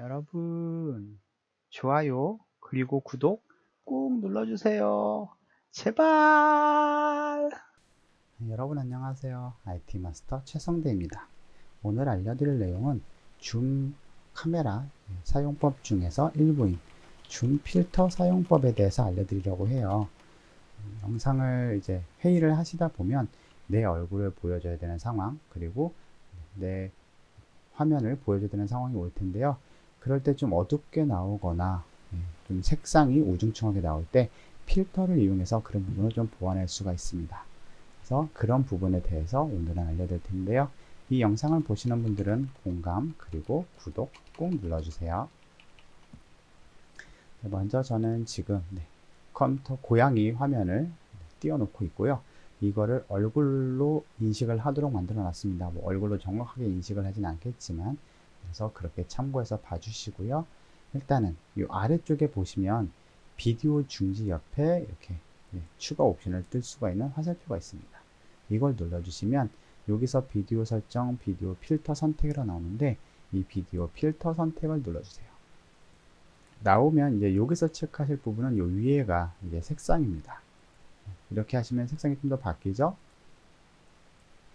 여러분, 좋아요, 그리고 구독 꾹 눌러주세요. 제발! 여러분 안녕하세요. IT 마스터 최성대입니다. 오늘 알려드릴 내용은 줌 카메라 사용법 중에서 일부인 줌 필터 사용법에 대해서 알려드리려고 해요. 영상을 이제 회의를 하시다 보면 내 얼굴을 보여줘야 되는 상황, 그리고 내 화면을 보여줘야 되는 상황이 올 텐데요. 그럴 때 좀 어둡게 나오거나 예, 좀 색상이 우중충하게 나올 때 필터를 이용해서 그런 부분을 좀 보완할 수가 있습니다. 그래서 그런 부분에 대해서 오늘은 알려드릴 텐데요. 이 영상을 보시는 분들은 공감 그리고 구독 꼭 눌러주세요. 네, 먼저 저는 지금 네, 컴퓨터 고양이 화면을 띄워놓고 있고요. 이거를 얼굴로 인식을 하도록 만들어 놨습니다. 뭐 얼굴로 정확하게 인식을 하진 않겠지만 그래서 그렇게 참고해서 봐주시고요. 일단은 이 아래쪽에 보시면 비디오 중지 옆에 이렇게 예, 추가 옵션을 뜰 수가 있는 화살표가 있습니다. 이걸 눌러주시면 여기서 비디오 설정, 비디오 필터 선택이라 나오는데 이 비디오 필터 선택을 눌러주세요. 나오면 이제 여기서 체크하실 부분은 요 위에가 이제 색상입니다. 이렇게 하시면 색상이 좀 더 바뀌죠?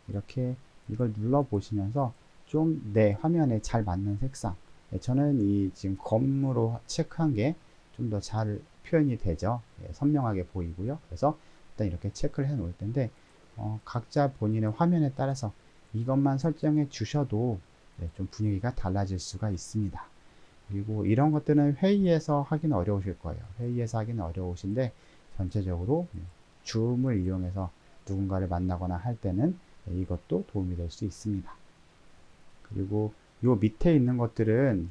이렇게 이걸 눌러 보시면서 좀 내 화면에 잘 맞는 색상. 예, 저는 이 지금 검으로 체크한 게 좀 더 잘 표현이 되죠. 예, 선명하게 보이고요. 그래서 일단 이렇게 체크를 해 놓을 텐데, 어, 각자 본인의 화면에 따라서 이것만 설정해 주셔도 네, 좀 분위기가 달라질 수가 있습니다. 그리고 이런 것들은 회의에서 하기는 어려우실 거예요. 회의에서 하기는 어려우신데, 전체적으로 네, 줌을 이용해서 누군가를 만나거나 할 때는 네, 이것도 도움이 될 수 있습니다. 그리고 요 밑에 있는 것들은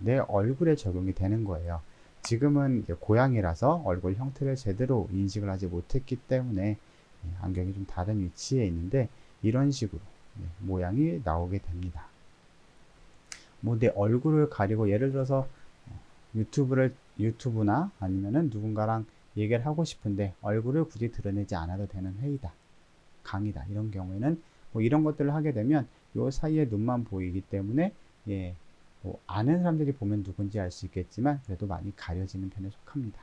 내 얼굴에 적용이 되는 거예요. 지금은 고양이라서 얼굴 형태를 제대로 인식을 하지 못했기 때문에 예, 안경이 좀 다른 위치에 있는데 이런 식으로 예, 모양이 나오게 됩니다. 뭐 내 얼굴을 가리고 예를 들어서 어, 유튜브를 유튜브나 아니면은 누군가랑 얘기를 하고 싶은데 얼굴을 굳이 드러내지 않아도 되는 회의다, 강의다 이런 경우에는 뭐 이런 것들을 하게 되면 요 사이에 눈만 보이기 때문에 예, 뭐 아는 사람들이 보면 누군지 알 수 있겠지만 그래도 많이 가려지는 편에 속합니다.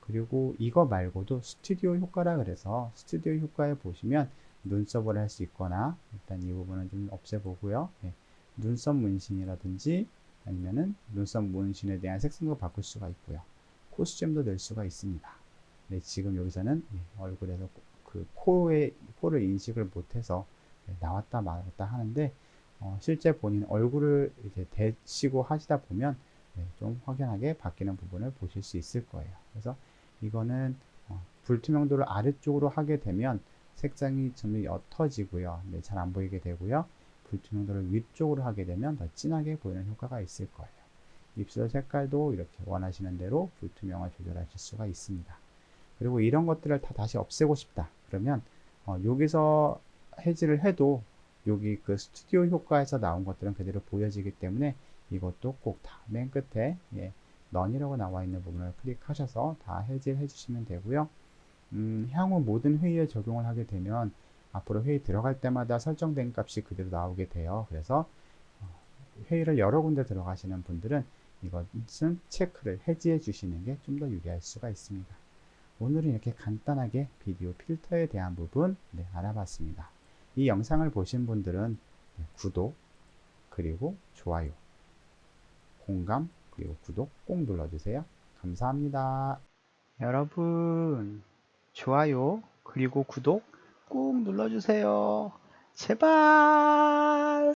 그리고 이거 말고도 스튜디오 효과라 그래서 스튜디오 효과에 보시면 눈썹을 할 수 있거나 일단 이 부분은 좀 없애보고요. 예, 눈썹 문신이라든지 아니면은 눈썹 문신에 대한 색상도 바꿀 수가 있고요. 코스튬도 낼 수가 있습니다. 네, 지금 여기서는 예, 얼굴에서 그 코에 코를 인식을 못해서 예, 나왔다 말았다 하는데 어, 실제 본인 얼굴을 이제 대시고 하시다 보면 네, 좀 확연하게 바뀌는 부분을 보실 수 있을 거예요. 그래서 이거는 어, 불투명도를 아래쪽으로 하게 되면 색상이 좀 옅어지고요. 네, 잘 안 보이게 되고요. 불투명도를 위쪽으로 하게 되면 더 진하게 보이는 효과가 있을 거예요. 입술 색깔도 이렇게 원하시는 대로 불투명을 조절하실 수가 있습니다. 그리고 이런 것들을 다 다시 없애고 싶다. 그러면 어, 여기서 해지를 해도 여기 그 스튜디오 효과에서 나온 것들은 그대로 보여지기 때문에 이것도 꼭 다 맨 끝에 예, 넌이라고 나와 있는 부분을 클릭하셔서 다 해지해 주시면 되고요. 음, 향후 모든 회의에 적용을 하게 되면 앞으로 회의 들어갈 때마다 설정된 값이 그대로 나오게 돼요. 그래서 어, 회의를 여러 군데 들어가시는 분들은 이것은 체크를 해지해 주시는 게 좀 더 유리할 수가 있습니다. 오늘은 이렇게 간단하게 비디오 필터에 대한 부분 네, 알아봤습니다. 이 영상을 보신 분들은 네, 구독, 그리고 좋아요, 공감, 그리고 구독 꼭 눌러주세요. 감사합니다. 여러분, 좋아요, 그리고 구독 꾹 눌러주세요. 제발!